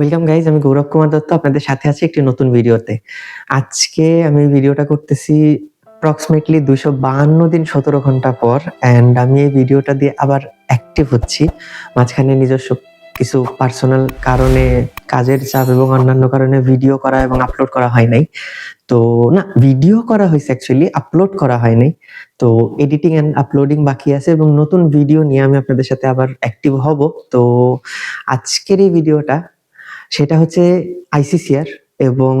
Welcome guys আমি গৌরব কুমার দত্ত, আপনাদের সাথে আছি একটি নতুন ভিডিওতে। আজকে আমি ভিডিওটা করতেছি অ্যাপ্রক্সিমেটলি দুশো বাহান্ন দিন সতেরো ঘণ্টা পর অ্যান্ড আমি এই ভিডিওটা দিয়ে আবার অ্যাক্টিভ হচ্ছি। মাঝখানে নিজস্ব কিছু পার্সোনাল কারণে, কাজের চাপ এবং অন্যান্য কারণে ভিডিও করা এবং আপলোড করা হয় নাই। তো না ভিডিও করা হয়েছে অ্যাকচুয়ালি আপলোড করা হয় নাই। তো এডিটিং অ্যান্ড আপলোডিং বাকি আছে এবং নতুন ভিডিও নিয়ে আমি আপনাদের সাথে আবার অ্যাক্টিভ হব। তো আজকের এই ভিডিওটা সেটা হচ্ছে আইসিসিআর এবং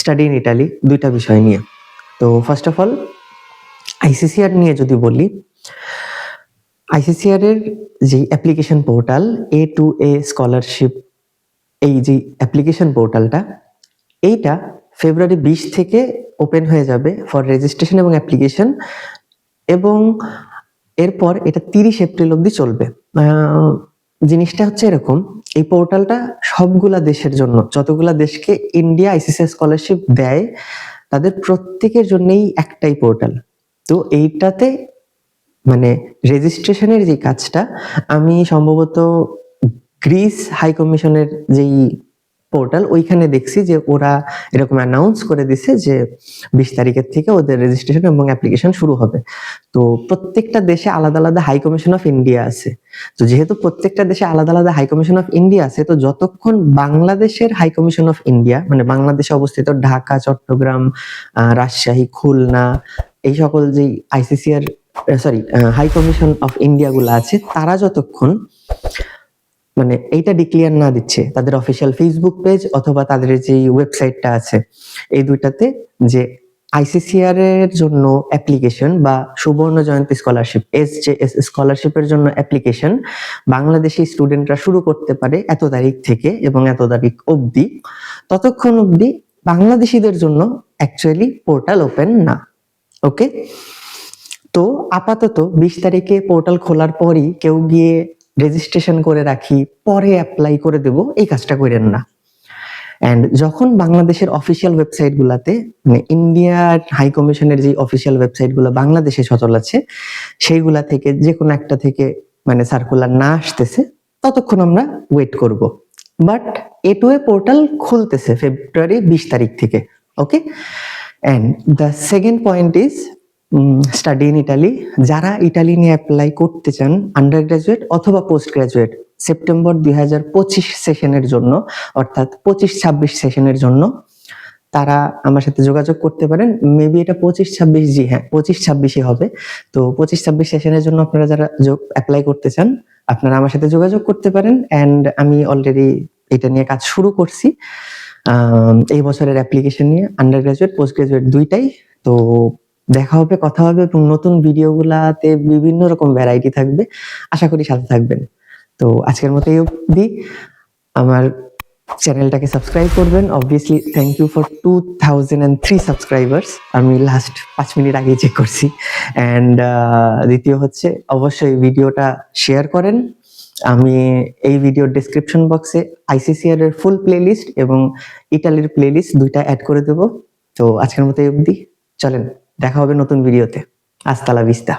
স্টাডি ইন ইটালি দুইটা বিষয় নিয়ে। তো ফার্স্ট অফ অল আইসিসিআর নিয়ে যদি বলি আইসিসিআর এর যে application portal A to A scholarship এই যে অ্যাপ্লিকেশন পোর্টালটা এইটা ফেব্রুয়ারি বিশ থেকে ওপেন হয়ে যাবে ফর রেজিস্ট্রেশন এবং অ্যাপ্লিকেশন এবং এরপর এটা তিরিশ এপ্রিল অবধি চলবে। জিনিসটা হচ্ছে এরকম, এই পোর্টালটা সবগুলা দেশের জন্য, যতগুলা দেশকে ইন্ডিয়া আইসিসি স্কলারশিপ দেয়, তাদের প্রত্যেকের জন্যই একটাই পোর্টাল তো এইটাতে মানে রেজিস্ট্রেশনের যে কাজটা, আমি সম্ভবত গ্রিস হাই কমিশনের যেই পোর্টাল, ওইখানে দেখছি যে ওরা এরকম অ্যানাউন্স করে দিছে যে বিশ তারিখের থেকে ওদের রেজিস্ট্রেশন এবং অ্যাপ্লিকেশন শুরু হবে। তো প্রত্যেকটা দেশে আলাদা আলাদা হাই কমিশন অফ ইন্ডিয়া আছে। তো যেহেতু প্রত্যেকটা দেশে আলাদা আলাদা হাই কমিশন অফ ইন্ডিয়া আছে, তো যতক্ষণ বাংলাদেশের হাই কমিশন অফ ইন্ডিয়া মানে বাংলাদেশে অবস্থিত ঢাকা, চট্টগ্রাম রাজশাহী, খুলনা, এই সকল যে ICCR sorry high commission of India গুলো আছে, তারা যতক্ষণ মানে এইটা ডিক্লিয়ার না দিচ্ছে। তাদের অফিসিয়াল ফেসবুক পেজ অথবা তাদের যে ওয়েবসাইটটা আছে, এই দুইটাতে যে আইসিসিআর এর জন্য অ্যাপ্লিকেশন বা Subarna Jayanti scholarship S J S স্কলারশিপের জন্য অ্যাপ্লিকেশন বাংলাদেশি স্টুডেন্টরা শুরু করতে পারে এত তারিখ থেকে এবং এত তারিখ অবধি। ততক্ষণ অবধি বাংলাদেশিদের জন্য অ্যাকচুয়ালি পোর্টাল ওপেন না। ওকে তো আপাতত বিশ তারিখে পোর্টাল খোলার পরই কেউ গিয়ে রেজিস্ট্রেশন করে রাখি, পরে অ্যাপ্লাই করে দেব, এই কাজটা করেন না। অ্যান্ড যখন বাংলাদেশের অফিসিয়াল ওয়েবসাইট গুলাতে মানে ইন্ডিয়ার হাই কমিশনের যে অফিসিয়াল ওয়েবসাইটগুলো বাংলাদেশে সচল আছে, সেইগুলা থেকে যে কোনো একটা থেকে মানে সার্কুলার না আসতেছে, ততক্ষণ আমরা ওয়েট করব। But A to A portal খুলতেছে ফেব্রুয়ারি বিশ তারিখ থেকে okay and the second point is study in Italy যারা ইটালি নিয়ে অ্যাপ্লাই করতে চান আন্ডার গ্রাজুয়েট অথবা পোস্ট গ্রাজুয়েট সেপ্টেম্বর দুই হাজার পঁচিশ সেশনের জন্য, অর্থাৎ পঁচিশ ছাব্বিশ সেশনের জন্য, তারা আমার সাথে যোগাযোগ করতে পারেন। মেবি এটা পঁচিশ ছাব্বিশ জি হ্যাঁ পঁচিশ ছাব্বিশে হবে। তো পঁচিশ ছাব্বিশ সেশনের জন্য আপনারা যারা যোগ অ্যাপ্লাই করতে চান, আপনারা আমার সাথে যোগাযোগ করতে পারেন। অ্যান্ড আমি অলরেডি এটা নিয়ে কাজ শুরু করছি। এই বছরের অ্যাপ্লিকেশন নিয়ে আন্ডার গ্রাজুয়েট পোস্ট গ্রাজুয়েট দুইটাই। তো দেখা হবে, কথা হবে এবং নতুন ভিডিওগুলাতে বিভিন্ন রকম ভ্যারাইটি থাকবে। আশা করি সাথে থাকবেন। তো আজকের মতো এই অবধি। আমার চ্যানেলটাকে সাবস্ক্রাইব করবেন। Obviously thank you for two thousand and three subscribers আমি লাস্ট পাঁচ মিনিট আগে চেক করছি। অ্যান্ড দ্বিতীয় হচ্ছে, অবশ্যই ভিডিওটা শেয়ার করেন। আমি এই ভিডিওর ডেসক্রিপশন বক্সে আইসিসিআর এর ফুল প্লেলিস্ট এবং ইটালির প্লেলিস্ট দুইটা অ্যাড করে দেবো। তো আজকের মতো এই অবধি। চলেন। দেখা হবে নতুন ভিডিওতে আস্তালা ভিস্তা